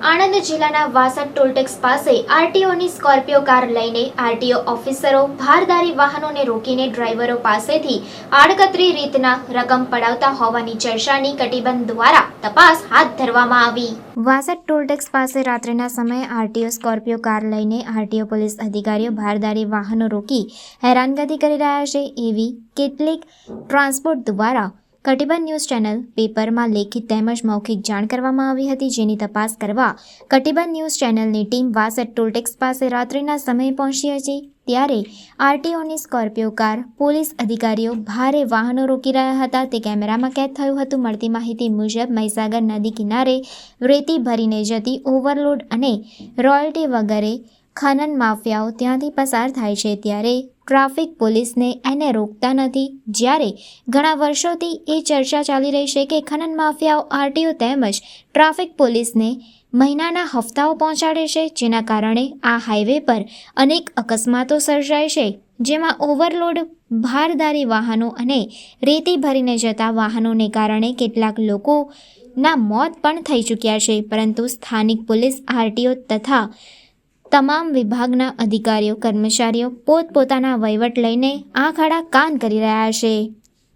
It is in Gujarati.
આણંદ જિલ્લાના વાસદ ટોલટેક્સ પાસે આરટીઓની સ્કોર્પિયો કાર લઈને આરટીઓ ઓફિસરો ભારદારી વાહનોને રોકીને ડ્રાઈવરો પાસેથી આડકતરી રીતના રકમ પડાવતા હોવાની ચર્ચાની કટિબંધ દ્વારા તપાસ હાથ ધરવામાં આવી. વાસદ ટોલટેક્સ પાસે રાત્રિના સમયે આરટીઓ સ્કોર્પિયો કાર લઈને આરટીઓ પોલીસ અધિકારીઓ ભારદારી વાહનો રોકી હેરાનગતિ કરી રહ્યા છે એવી કેટલીક ટ્રાન્સપોર્ટ દ્વારા કટિબંધ ન્યૂઝ ચેનલ પેપરમાં લેખિત તેમજ મૌખિક જાણ કરવામાં આવી હતી, જેની તપાસ કરવા કટિબંધ ન્યૂઝ ચેનલની ટીમ વાસદ ટોલટેક્સ પાસે રાત્રિના સમયે પહોંચી હતી. ત્યારે આરટીઓની સ્કોર્પિયો કાર પોલીસ અધિકારીઓ ભારે વાહનો રોકી રહ્યા હતા. તે કેમેરામાં કેદ થયું હતું. મળતી માહિતી મુજબ મહીસાગર નદી કિનારે રેતી ભરીને જતી ઓવરલોડ અને રોયલ્ટી વગેરે ખનન માફિયાઓ ત્યાંથી પસાર થાય છે ત્યારે ટ્રાફિક પોલીસને એને રોકતા નથી. જ્યારે ઘણા વર્ષોથી એ ચર્ચા ચાલી રહી છે કે ખનન માફિયાઓ આરટીઓ તેમજ ટ્રાફિક પોલીસને મહિનાના હપ્તાઓ પહોંચાડે છે, જેના કારણે આ હાઈવે પર અનેક અકસ્માતો સર્જાય છે, જેમાં ઓવરલોડ, ભારદારી વાહનો અને રેતી ભરીને જતા વાહનોને કારણે કેટલાક લોકોના મોત પણ થઈ ચૂક્યા છે. પરંતુ સ્થાનિક પોલીસ આરટીઓ તથા તમામ વિભાગના અધિકારીઓ કર્મચારીઓ પોતપોતાના વહીવટ લઈને આંખ આડા કાન કરી રહ્યા છે.